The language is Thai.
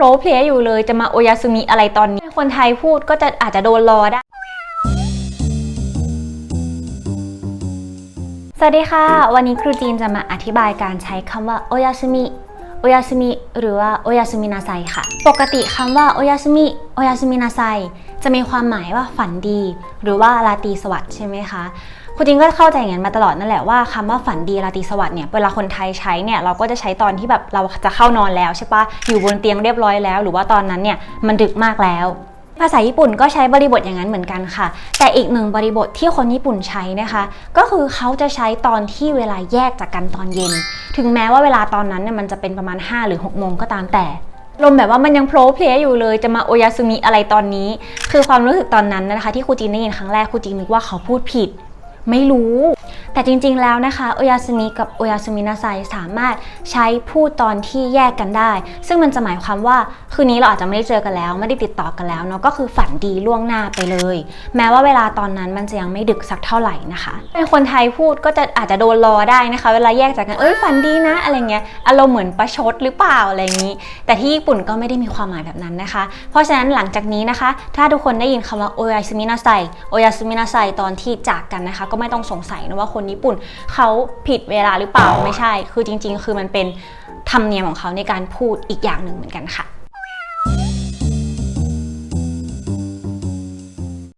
โปรเพลยอยู่เลยจะมาโอยาสุมิอะไรตอนนี้ คนไทยพูดก็จะอาจจะโดนรอได้ สวัสดีค่ะ วันนี้ครูจีนจะมาอธิบายการใช้คำว่าโอยาสุมิโอยาสุมิหรือว่าโอยาสุมินาไซค่ะ ปกติคำว่าโอยาสุมิโอยาสุมินาไซจะมีความหมายว่าฝันดี หรือว่าราตรีสวัสดิ์ใช่ไหมคะ ครูจีนก็เข้าใจอย่างนั้นมาตลอดนั่นแหละว่าคำว่าฝันดีราตรีสวัสดิ์เนี่ยเวลาคนไทยใช้เนี่ยเราก็จะใช้ตอนที่แบบเราจะเข้านอนแล้วใช่ปะอยู่บนเตียงเรียบร้อยแล้ว หรือว่าตอนนั้นเนี่ยมันดึกมากแล้วภาษาญี่ปุ่นก็ใช้บริบทอย่างนั้นเหมือนกันค่ะ แต่อีกหนึ่งบริบทที่คนญี่ปุ่นใช้นะคะ ก็คือเขาจะใช้ตอนที่เวลาแยกจากกันตอนเย็น ถึงแม้ว่าเวลาตอนนั้นเนี่ยมันจะเป็นประมาณ 5 หรือ 6 โมงก็ตามแต่ลมแบบว่ามันยังโพลเพลย์อยู่เลยจะมาโอยาสุมิอะไรตอนนี้ คือความรู้สึกตอนนั้นนะคะ ที่ครูจีนได้ยินครั้งแรกครูจีนนึกว่าเขาพูดผิด ไม่รู้ แต่จริงๆแล้วนะคะโอยาสุมิกับโอยาสุมินาไซสามารถใช้พูดตอนที่แยกกันได้ ซึ่งมันจะหมายความว่าคืนนี้เราอาจจะไม่ได้เจอกันแล้ว ไม่ได้ติดต่อกันแล้วเนาะก็คือฝันดีล่วงหน้าไปเลย แม้ว่าเวลาตอนนั้นมันจะยังไม่ดึกสักเท่าไหร่นะคะเป็นคนไทยพูดก็จะอาจจะโดนรอได้นะคะ เวลาแยกจากกันเอ้ยฝันดีนะอะไรเงี้ยอารมณ์เหมือนประชดหรือเปล่าอะไรอย่างนี้ แต่ที่ญี่ปุ่นก็ไม่ได้มีความหมายแบบนั้นนะคะ เพราะฉะนั้นหลังจากนี้นะคะ ถ้าทุกคนได้ยินคำว่าโอยาสุมินาไซโอยาสุมินาไซตอนที่จากกันนะคะ ก็ไม่ต้องสงสัยนะว่าคนญี่ปุ่น เขาผิดเวลาหรือเปล่าไม่ใช่ คือจริง ๆ คือมันเป็นธรรมเนียมของเขาในการพูดอีกอย่างหนึ่งเหมือนกันค่ะ